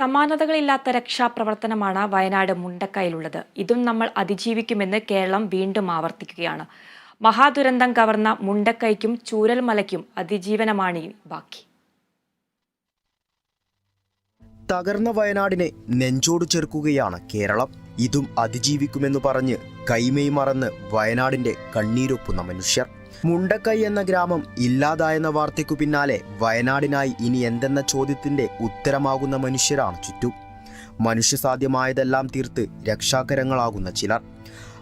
സമാനതകളില്ലാത്ത രക്ഷാപ്രവർത്തനമാണ് വയനാട് മുണ്ടക്കയിലുള്ളത്. ഇതും നമ്മൾ അതിജീവിക്കുമെന്ന് കേരളം വീണ്ടും ആവർത്തിക്കുകയാണ്. മഹാദുരന്തം കവർന്ന മുണ്ടക്കൈക്കും ചൂരൽമലയ്ക്കും അതിജീവനമാണ് ബാക്കി. തകർന്ന വയനാടിനെ നെഞ്ചോട് ചേർക്കുകയാണ് കേരളം. ഇതും അതിജീവിക്കുമെന്ന് പറഞ്ഞ് കൈമേയ് മറന്ന് വയനാടിന്റെ കണ്ണീരൊപ്പുന്ന മനുഷ്യർ. മുണ്ടക്കൈ എന്ന ഗ്രാമം ഇല്ലാതായെന്ന വാർത്തയ്ക്കു പിന്നാലെ വയനാടിനായി ഇനി എന്തെന്ന ചോദ്യത്തിന്റെ ഉത്തരമാകുന്ന മനുഷ്യരാണ് ചുറ്റും. മനുഷ്യസാധ്യമായതെല്ലാം തീർത്ത് രക്ഷാകരങ്ങളാകുന്ന ചിലർ.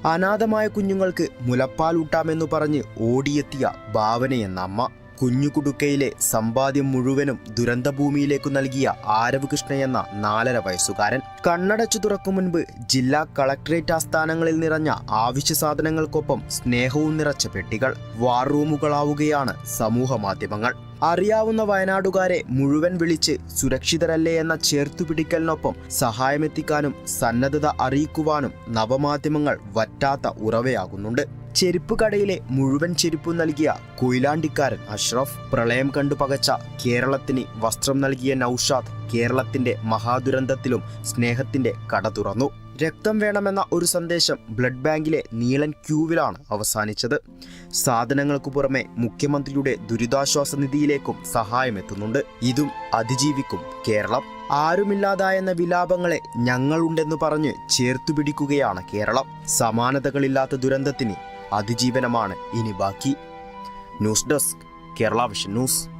അനാഥമായ കുഞ്ഞുങ്ങൾക്ക് മുലപ്പാലൂട്ടാമെന്നു പറഞ്ഞ് ഓടിയെത്തിയ ഭാവനയെന്ന അമ്മ. കുഞ്ഞുകുടുക്കയിലെ സമ്പാദ്യം മുഴുവനും ദുരന്തഭൂമിയിലേക്കു നൽകിയ ആരവ് കൃഷ്ണയെന്ന നാലര വയസ്സുകാരൻ. കണ്ണടച്ചു തുറക്കും മുൻപ് ജില്ലാ കളക്ടറേറ്റ് ആസ്ഥാനങ്ങളിൽ നിറഞ്ഞ ആവശ്യ സാധനങ്ങൾക്കൊപ്പം സ്നേഹവും നിറച്ച പെട്ടികൾ വാർ റൂമുകളാവുകയാണ് സമൂഹ മാധ്യമങ്ങൾ. അറിയാവുന്ന വയനാടുകാരെ മുഴുവൻ വിളിച്ച് സുരക്ഷിതരല്ലേ എന്ന ചേർത്തുപിടിക്കലിനൊപ്പം സഹായമെത്തിക്കാനും സന്നദ്ധത അറിയിക്കുവാനും നവമാധ്യമങ്ങൾ വറ്റാത്ത ഉറവയാകുന്നുണ്ട്. ചെരുപ്പ് കടയിലെ മുഴുവൻ ചെരുപ്പും നൽകിയ കൊയിലാണ്ടിക്കാരൻ അഷ്റഫ് പ്രളയം കണ്ടു പകച്ച കേരളത്തിന് വസ്ത്രം നൽകിയ നൌഷാദ് കേരളത്തിന്റെ മഹാദുരന്തത്തിലും സ്നേഹത്തിന്റെ കട തുറന്നു. രക്തം വേണമെന്ന ഒരു സന്ദേശം ബ്ലഡ് ബാങ്കിലെ നീളൻ ക്യൂവിലാണ് അവസാനിച്ചത്. സാധനങ്ങൾക്കു പുറമെ മുഖ്യമന്ത്രിയുടെ ദുരിതാശ്വാസ നിധിയിലേക്കും സഹായമെത്തുന്നുണ്ട് ഇതും അതിജീവിക്കും കേരളം. ആരുമില്ലാതായെന്ന വിലാപങ്ങളെ ഞങ്ങളുണ്ടെന്ന് പറഞ്ഞ് ചേർത്തുപിടിക്കുകയാണ് കേരളം. സമാനതകളില്ലാത്ത ദുരന്തത്തിന് അതിജീവനമാണ് ഇനി ബാക്കി. News desk Kerala Vision news.